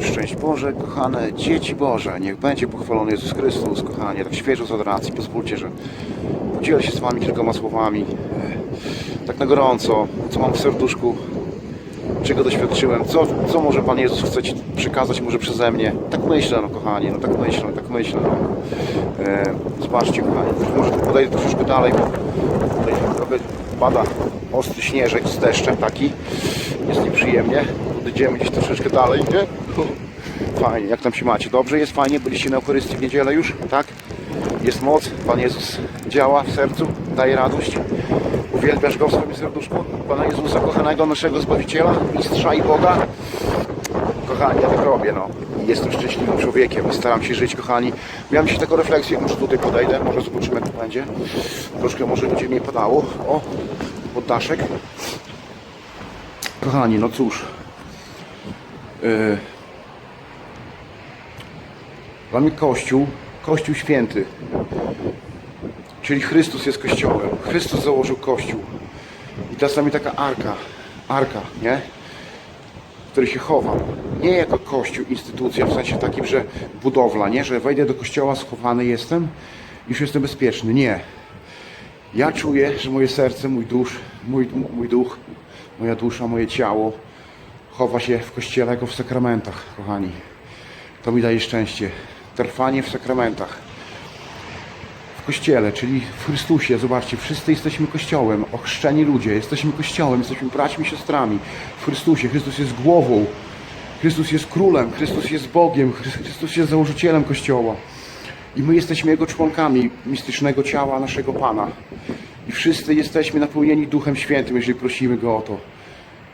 Szczęść Boże, kochane dzieci Boże, niech będzie pochwalony Jezus Chrystus, kochanie, tak świeżo z adoracji, pozwólcie, że podzielę się z Wami kilkoma słowami, tak na gorąco, co mam w serduszku, czego doświadczyłem, co, co może Pan Jezus chce Ci przekazać może przeze mnie. Tak myślę, no kochani, no tak myślę, tak myślę, no. E, zobaczcie, kochani, może podejdę troszeczkę dalej, bo tutaj trochę pada ostry śnieżek z deszczem taki, jest nieprzyjemnie, podejdziemy gdzieś troszeczkę dalej, nie? Fajnie, jak tam się macie? Dobrze jest, fajnie, byliście na Eucharystii w niedzielę już, tak? Jest moc, Pan Jezus działa w sercu, daje radość. Uwielbiasz Go w swoim serduszku? Pana Jezusa, kochanego naszego Zbawiciela, Mistrza i Boga? Kochani, ja tak robię, no. Jestem szczęśliwym człowiekiem staram się żyć, kochani. Miałem się taką refleksję, może tutaj podejdę, może zobaczymy jak to będzie. Troszkę może będzie mniej padało. O, poddaszek. Kochani, no cóż. Yy, dla mnie Kościół, Kościół święty, czyli Chrystus jest Kościołem. Chrystus założył Kościół. I to jest dla mnie taka arka, arka, nie? W której się chowam. Nie jako Kościół, instytucja, w sensie takim, że budowla, nie? Że wejdę do Kościoła, schowany jestem już jestem bezpieczny. Nie. Ja czuję, że moje serce, mój dusz, mój, mój duch, moja dusza, moje ciało chowa się w Kościele jako w sakramentach, kochani. To mi daje szczęście. Trwanie w sakramentach. W Kościele, czyli w Chrystusie. Zobaczcie, wszyscy jesteśmy Kościołem. Ochrzczeni ludzie. Jesteśmy Kościołem. Jesteśmy braćmi, siostrami. W Chrystusie. Chrystus jest głową. Chrystus jest królem. Chrystus jest Bogiem. Chry- Chrystus jest założycielem Kościoła. I my jesteśmy Jego członkami mistycznego ciała naszego Pana. I wszyscy jesteśmy napełnieni Duchem Świętym, jeżeli prosimy Go o to.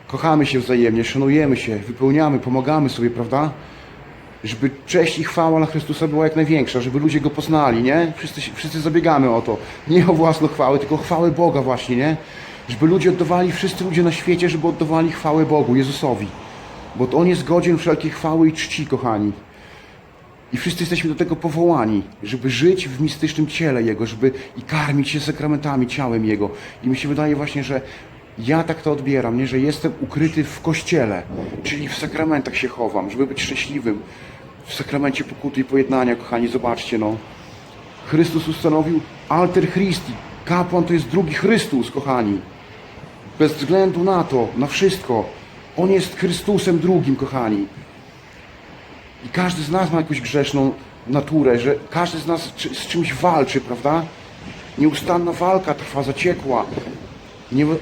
Kochamy się wzajemnie, szanujemy się, wypełniamy, pomagamy sobie, prawda? Żeby cześć i chwała dla Chrystusa była jak największa, żeby ludzie Go poznali, nie? Wszyscy, wszyscy zabiegamy o to. Nie o własną chwałę, tylko chwałę Boga właśnie, nie? Żeby ludzie oddawali, wszyscy ludzie na świecie, żeby oddawali chwałę Bogu, Jezusowi. Bo to On jest godzien wszelkiej chwały i czci, kochani. I wszyscy jesteśmy do tego powołani, żeby żyć w mistycznym ciele Jego, żeby i karmić się sakramentami, ciałem Jego. I mi się wydaje właśnie, że ja tak to odbieram, nie? że jestem ukryty w Kościele, czyli w sakramentach się chowam, żeby być szczęśliwym. W sakramencie pokuty i pojednania, kochani, zobaczcie, no. Chrystus ustanowił alter Christi. Kapłan to jest drugi Chrystus, kochani. Bez względu na to, na wszystko. On jest Chrystusem drugim, kochani. I każdy z nas ma jakąś grzeszną naturę, że każdy z nas z czymś walczy, prawda? Nieustanna walka trwa, zaciekła. Nie, o,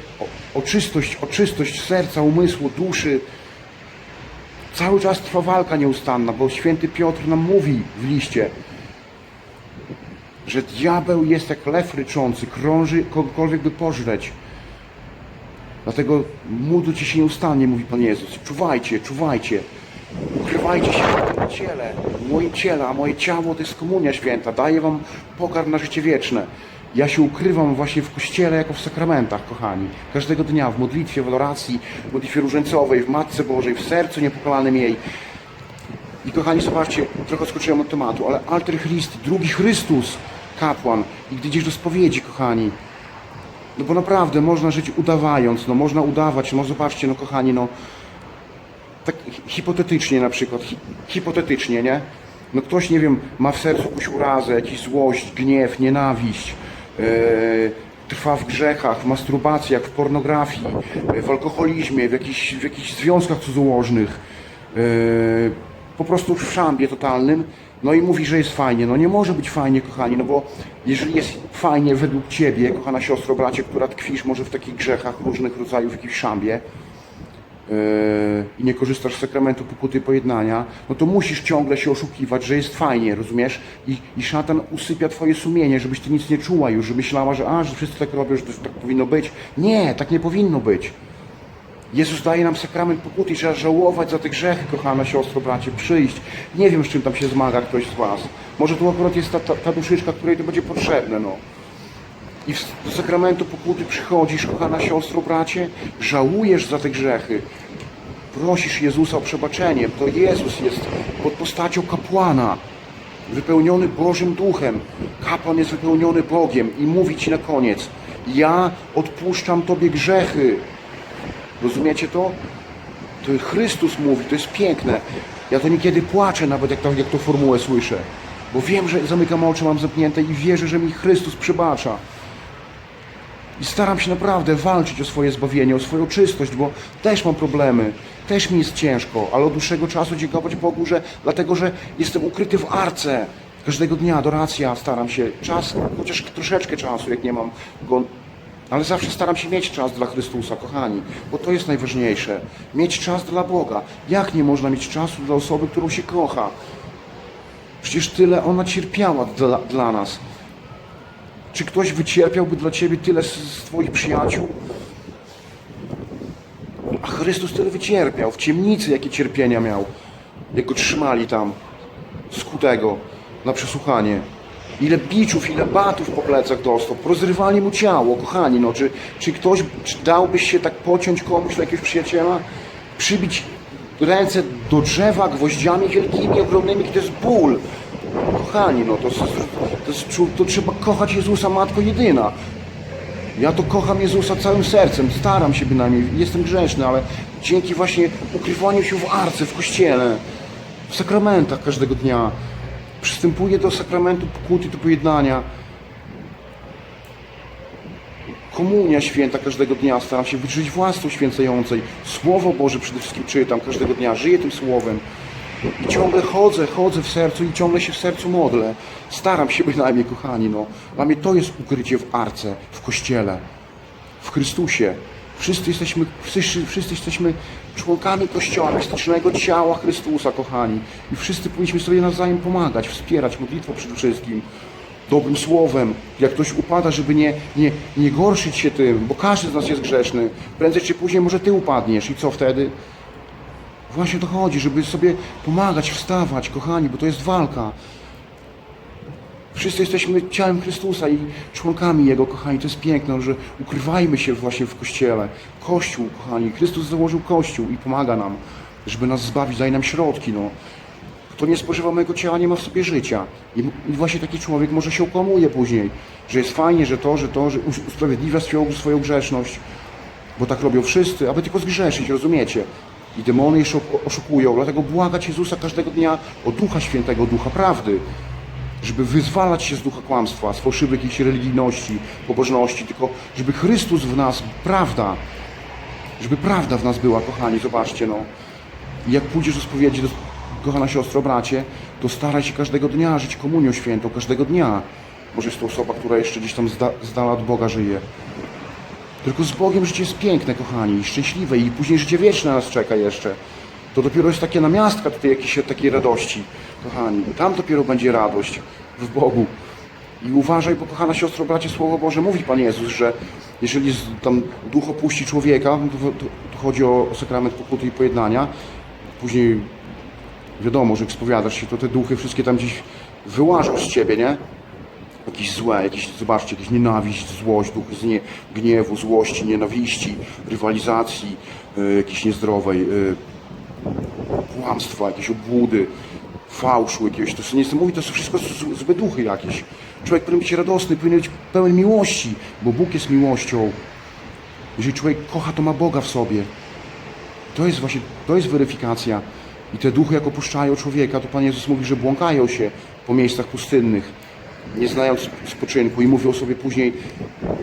o czystość, o czystość serca, umysłu, duszy. Cały czas trwa walka nieustanna, bo święty Piotr nam mówi w liście, że diabeł jest jak lew ryczący, krąży kogokolwiek by pożreć. Dlatego módlcie się nieustannie, mówi Pan Jezus. Czuwajcie, czuwajcie. Ukrywajcie się w moim ciele, w ciele, a moje ciało to jest komunia święta. Daję wam pokarm na życie wieczne. Ja się ukrywam właśnie w kościele jako w sakramentach, kochani. Każdego dnia w modlitwie, w adoracji, w modlitwie różańcowej, w Matce Bożej, w sercu niepokalanym jej. I kochani, zobaczcie, trochę odskoczyłem od tematu, ale Alter Christi, drugi Chrystus, kapłan. I gdy idziesz do spowiedzi, kochani, no bo naprawdę można żyć udawając, no można udawać, no zobaczcie, no kochani, no tak hi- hipotetycznie na przykład, hi, hipotetycznie, nie? No ktoś, nie wiem, ma w sercu jakąś urazę, jakąś złość, gniew, nienawiść, trwa w grzechach, w masturbacjach, w pornografii, w alkoholizmie, w jakichś, w jakichś związkach cudzołożnych, yy, po prostu w szambie totalnym, no i mówi, że jest fajnie. No nie może być fajnie, kochani, no bo jeżeli jest fajnie według Ciebie, kochana siostro, bracie, która tkwisz może w takich grzechach różnych rodzajów, w jakiejś szambie, i nie korzystasz z sakramentu pokuty pojednania, no to musisz ciągle się oszukiwać, że jest fajnie, rozumiesz? I, I szatan usypia twoje sumienie, żebyś ty nic nie czuła już, że myślała, że a, że wszyscy tak robią, że to tak powinno być. Nie, tak nie powinno być. Jezus daje nam sakrament pokuty i trzeba żałować za te grzechy, kochana siostro, bracie, przyjść. Nie wiem, z czym tam się zmaga ktoś z was. Może tu akurat jest ta, ta, ta duszyczka, której to będzie potrzebne, no. I do sakramentu pokuty przychodzisz, kochana siostro, bracie, żałujesz za te grzechy. Prosisz Jezusa o przebaczenie. To Jezus jest pod postacią kapłana, wypełniony Bożym Duchem. Kapłan jest wypełniony Bogiem i mówi Ci na koniec, ja odpuszczam Tobie grzechy. Rozumiecie to? To Chrystus mówi, to jest piękne. Ja to niekiedy płaczę nawet, jak to, jak to formułę słyszę. Bo wiem, że zamykam oczy, mam zamknięte i wierzę, że mi Chrystus przebacza. I staram się naprawdę walczyć o swoje zbawienie, o swoją czystość, bo też mam problemy, też mi jest ciężko, ale od dłuższego czasu dziękować Bogu, że dlatego, że jestem ukryty w arce. Każdego dnia adoracja staram się, czas, chociaż troszeczkę czasu, jak nie mam go, ale zawsze staram się mieć czas dla Chrystusa, kochani, bo to jest najważniejsze. Mieć czas dla Boga. Jak nie można mieć czasu dla osoby, którą się kocha? Przecież tyle ona cierpiała dla, dla nas. Czy ktoś wycierpiałby dla ciebie tyle z, z twoich przyjaciół? A Chrystus tyle wycierpiał. W ciemnicy jakie cierpienia miał. Jak go trzymali tam. Skutego na przesłuchanie. Ile biczów, ile batów po plecach dostał. Rozrywali mu ciało, kochani. No, czy, czy ktoś, czy dałbyś się tak pociąć komuś, dla jakiegoś przyjaciela? Przybić ręce do drzewa gwoździami wielkimi, ogromnymi, to jest ból. Kochani, no to, to, to, to trzeba kochać Jezusa, Matko jedyna. Ja to kocham Jezusa całym sercem, staram się bynajmniej, jestem grzeszny, ale dzięki właśnie ukrywaniu się w arce, w kościele, w sakramentach każdego dnia, przystępuję do sakramentu pokuty, do pojednania. Komunia święta każdego dnia, staram się wyżyć własną święcającej. Słowo Boże przede wszystkim czytam każdego dnia, żyję tym Słowem. I ciągle chodzę, chodzę w sercu i ciągle się w sercu modlę. Staram się bynajmniej, kochani, no. Dla mnie to jest ukrycie w arce, w kościele, w Chrystusie. Wszyscy jesteśmy, wszyscy, wszyscy jesteśmy członkami Kościoła, mistycznego ciała Chrystusa, kochani. I wszyscy powinniśmy sobie nawzajem pomagać, wspierać modlitwą przede wszystkim. Dobrym słowem, jak ktoś upada, żeby nie, nie, nie gorszyć się tym, bo każdy z nas jest grzeszny. Prędzej czy później może ty upadniesz i co wtedy? Właśnie o to chodzi, żeby sobie pomagać, wstawać, kochani, bo to jest walka. Wszyscy jesteśmy ciałem Chrystusa i członkami Jego, kochani. To jest piękne, że ukrywajmy się właśnie w Kościele. Kościół, kochani. Chrystus założył Kościół i pomaga nam, żeby nas zbawić, daje nam środki. No. Kto nie spożywa mojego ciała, nie ma w sobie życia. I właśnie taki człowiek może się okłamuje później, że jest fajnie, że to, że to, że us- usprawiedliwia swoją, swoją grzeszność. Bo tak robią wszyscy, aby tylko zgrzeszyć, rozumiecie? I demony jeszcze oszukują, dlatego błagać Jezusa każdego dnia o Ducha Świętego, Ducha Prawdy, żeby wyzwalać się z ducha kłamstwa, z fałszywych jakichś religijności, pobożności, tylko żeby Chrystus w nas, prawda, żeby prawda w nas była, kochani, zobaczcie, no. Jak pójdziesz do spowiedzi, do, kochana siostro, bracie, to staraj się każdego dnia żyć komunią świętą, każdego dnia. Może jest to osoba, która jeszcze gdzieś tam z dala od Boga żyje. Tylko z Bogiem życie jest piękne, kochani, i szczęśliwe i później życie wieczne nas czeka jeszcze. To dopiero jest takie namiastka tutaj jakiejś takiej radości, kochani. Tam dopiero będzie radość w Bogu. I uważaj, bo kochana siostro, bracie, Słowo Boże mówi Pan Jezus, że jeżeli tam duch opuści człowieka, to, to, to chodzi o sakrament pokuty i pojednania, później wiadomo, że jak spowiadasz się, to te duchy wszystkie tam gdzieś wyłażą z ciebie, nie? Jakieś złe, jakieś, zobaczcie, jakieś nienawiść, złość, duchy z nie, gniewu, złości, nienawiści, rywalizacji y, jakiejś niezdrowej, y, kłamstwa, jakieś obłudy, fałszu jakiegoś. To są niesamowite, to są wszystko złe duchy jakieś. Człowiek powinien być radosny, powinien być pełen miłości, bo Bóg jest miłością. Jeżeli człowiek kocha, to ma Boga w sobie. To jest właśnie, to jest weryfikacja. I te duchy, jak opuszczają człowieka, to Pan Jezus mówi, że błąkają się po miejscach pustynnych, nie znając spoczynku i mówią sobie później,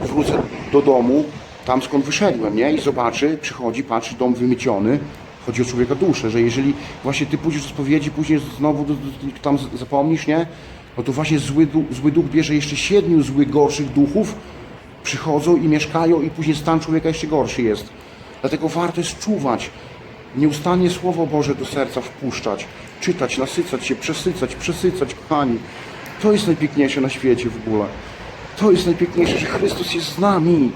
wrócę do domu, tam skąd wyszedłem, nie? I zobaczy, przychodzi, patrzy, dom wymyciony. Chodzi o człowieka duszę, że jeżeli właśnie ty pójdziesz do spowiedzi, później znowu do, do, tam zapomnisz, nie? No to właśnie zły, zły duch bierze jeszcze siedmiu złych, gorszych duchów, przychodzą i mieszkają i później stan człowieka jeszcze gorszy jest. Dlatego warto jest czuwać, nieustannie Słowo Boże do serca wpuszczać, czytać, nasycać się, przesycać, przesycać, kochani. To jest najpiękniejsze na świecie w ogóle. To jest najpiękniejsze, że Chrystus jest z nami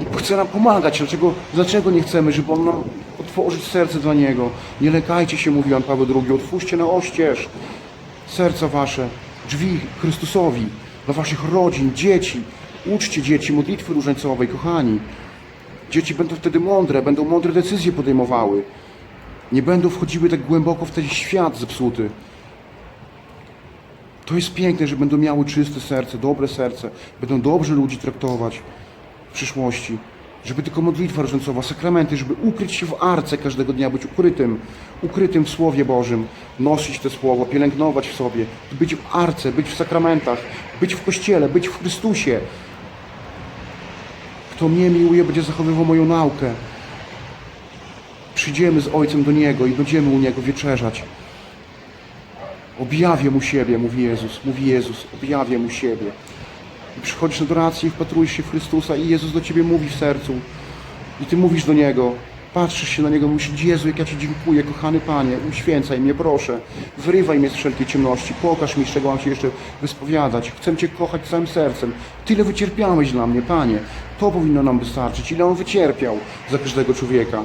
i chce nam pomagać. Dlaczego, dlaczego nie chcemy, żeby On nam otworzyć serce dla Niego? Nie lękajcie się, mówi Jan Paweł II, otwórzcie na oścież serca wasze, drzwi Chrystusowi, dla waszych rodzin, dzieci. Uczcie dzieci modlitwy różańcowej, kochani. Dzieci będą wtedy mądre, będą mądre decyzje podejmowały. Nie będą wchodziły tak głęboko w ten świat zepsuty. To jest piękne, że będą miały czyste serce, dobre serce, będą dobrze ludzi traktować w przyszłości. żeby tylko modlitwa różańcowa, sakramenty, żeby ukryć się w arce każdego dnia, być ukrytym, ukrytym w Słowie Bożym, nosić to Słowo, pielęgnować w sobie, być w arce, być w sakramentach, być w Kościele, być w Chrystusie. Kto mnie miłuje, będzie zachowywał moją naukę. Przyjdziemy z Ojcem do Niego i będziemy u Niego wieczerzać. Objawię Mu siebie, mówi Jezus, mówi Jezus, objawię Mu siebie. I przychodzisz na adorację i wpatrujesz się w Chrystusa i Jezus do Ciebie mówi w sercu. I Ty mówisz do Niego, patrzysz się na Niego, mówisz, Jezu, jak ja Ci dziękuję, kochany Panie, uświęcaj mnie, proszę. Wyrywaj mnie z wszelkiej ciemności, pokaż mi, z czego mam Ci jeszcze wyspowiadać. Chcę Cię kochać całym sercem. Tyle wycierpiałeś dla mnie, Panie. To powinno nam wystarczyć. Ile On wycierpiał za każdego człowieka.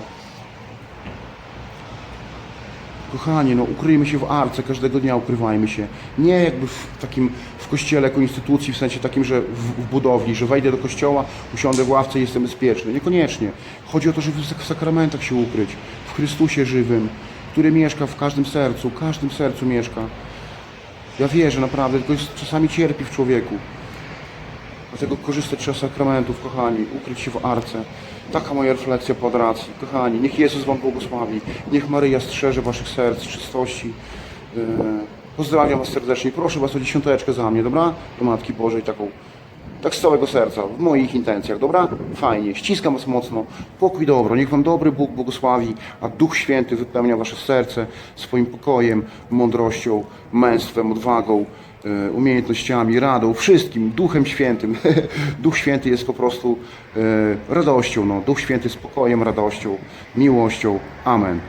Kochani, no ukryjmy się w arce, każdego dnia ukrywajmy się. Nie jakby w takim, w kościele jako instytucji, w sensie takim, że w, w budowli, że wejdę do kościoła, usiądę w ławce i jestem bezpieczny. Niekoniecznie. Chodzi o to, żeby w sakramentach się ukryć, w Chrystusie żywym, który mieszka w każdym sercu, w każdym sercu mieszka. Ja wierzę naprawdę, tylko czasami cierpi w człowieku. Dlatego korzystać z sakramentów, kochani, ukryć się w arce. Taka moja refleksja po adoracji. Kochani, niech Jezus Wam błogosławi. Niech Maryja strzeże Waszych serc, czystości. Yy, Pozdrawiam Was serdecznie. Proszę Was o dziesiąteczkę za mnie, dobra? Do Matki Bożej taką. Tak z całego serca, w moich intencjach, dobra? Fajnie, ściskam Was mocno. Pokój dobro, niech Wam dobry Bóg błogosławi, a Duch Święty wypełnia Wasze serce swoim pokojem, mądrością, męstwem, odwagą, e, umiejętnościami, radą, wszystkim, Duchem Świętym. Duch Święty jest po prostu e, radością, no. Duch Święty spokojem, radością, miłością. Amen.